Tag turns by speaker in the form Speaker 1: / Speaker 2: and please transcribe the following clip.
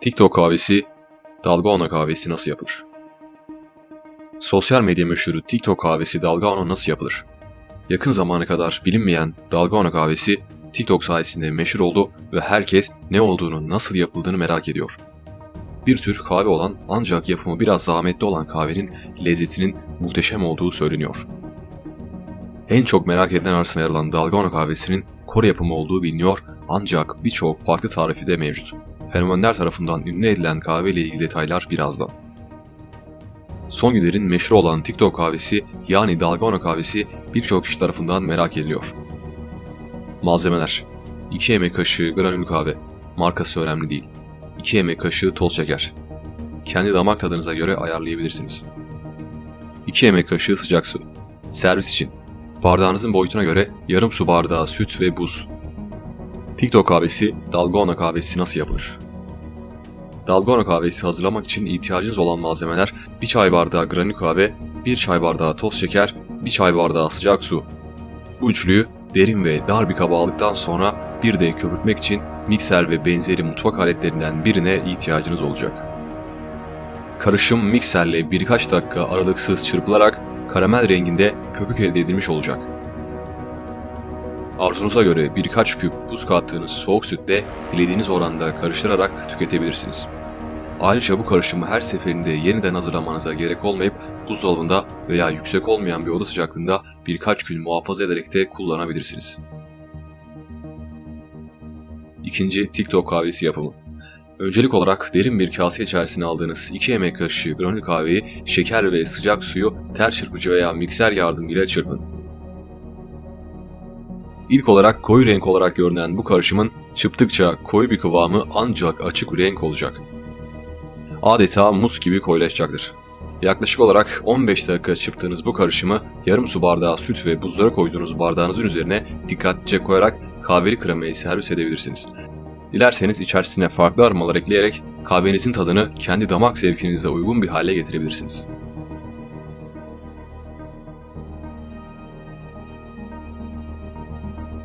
Speaker 1: TikTok kahvesi, Dalgona kahvesi nasıl yapılır? Sosyal medya meşhuru TikTok kahvesi Dalgona nasıl yapılır? Yakın zamana kadar bilinmeyen Dalgona kahvesi TikTok sayesinde meşhur oldu ve herkes ne olduğunu, nasıl yapıldığını merak ediyor. Bir tür kahve olan ancak yapımı biraz zahmetli olan kahvenin lezzetinin muhteşem olduğu söyleniyor. En çok merak edilen arasında yer alan Dalgona kahvesinin Kore yapımı olduğu biliniyor ancak birçok farklı tarifi de mevcut. Fenomenler tarafından ünlü edilen kahve ile ilgili detaylar birazdan. Son günlerin meşhur olan TikTok kahvesi yani Dalgona kahvesi birçok kişi tarafından merak ediliyor. Malzemeler 2 yemek kaşığı granül kahve. Markası önemli değil. 2 yemek kaşığı toz şeker. Kendi damak tadınıza göre ayarlayabilirsiniz. 2 yemek kaşığı sıcak su. Servis için. Bardağınızın boyutuna göre yarım su bardağı süt ve buz. TikTok kahvesi, Dalgona kahvesi nasıl yapılır? Dalgona kahvesi hazırlamak için ihtiyacınız olan malzemeler 1 çay bardağı granül kahve, 1 çay bardağı toz şeker, 1 çay bardağı sıcak su. Bu üçlüyü derin ve dar bir kaba aldıktan sonra bir de köpürtmek için mikser ve benzeri mutfak aletlerinden birine ihtiyacınız olacak. Karışım mikserle birkaç dakika aralıksız çırpılarak karamel renginde köpük elde edilmiş olacak. Arzunuza göre birkaç küp buz kattığınız soğuk sütle dilediğiniz oranda karıştırarak tüketebilirsiniz. Ayrıca bu karışımı her seferinde yeniden hazırlamanıza gerek olmayıp buzdolabında veya yüksek olmayan bir oda sıcaklığında birkaç gün muhafaza ederek de kullanabilirsiniz. İkinci TikTok kahvesi yapımı. Öncelik olarak derin bir kase içerisine aldığınız 2 yemek kaşığı granül kahveyi şeker ve sıcak suyu ter çırpıcı veya mikser yardımıyla çırpın. İlk olarak koyu renk olarak görünen bu karışımın çıptıkça koyu bir kıvamı ancak açık renk olacak. Adeta muz gibi koyulaşacaktır. Yaklaşık olarak 15 dakika çırptığınız bu karışımı yarım su bardağı süt ve buzlara koyduğunuz bardağınızın üzerine dikkatlice koyarak kahveli kremayı servis edebilirsiniz. Dilerseniz içerisine farklı aromalar ekleyerek kahvenizin tadını kendi damak zevkinize uygun bir hale getirebilirsiniz.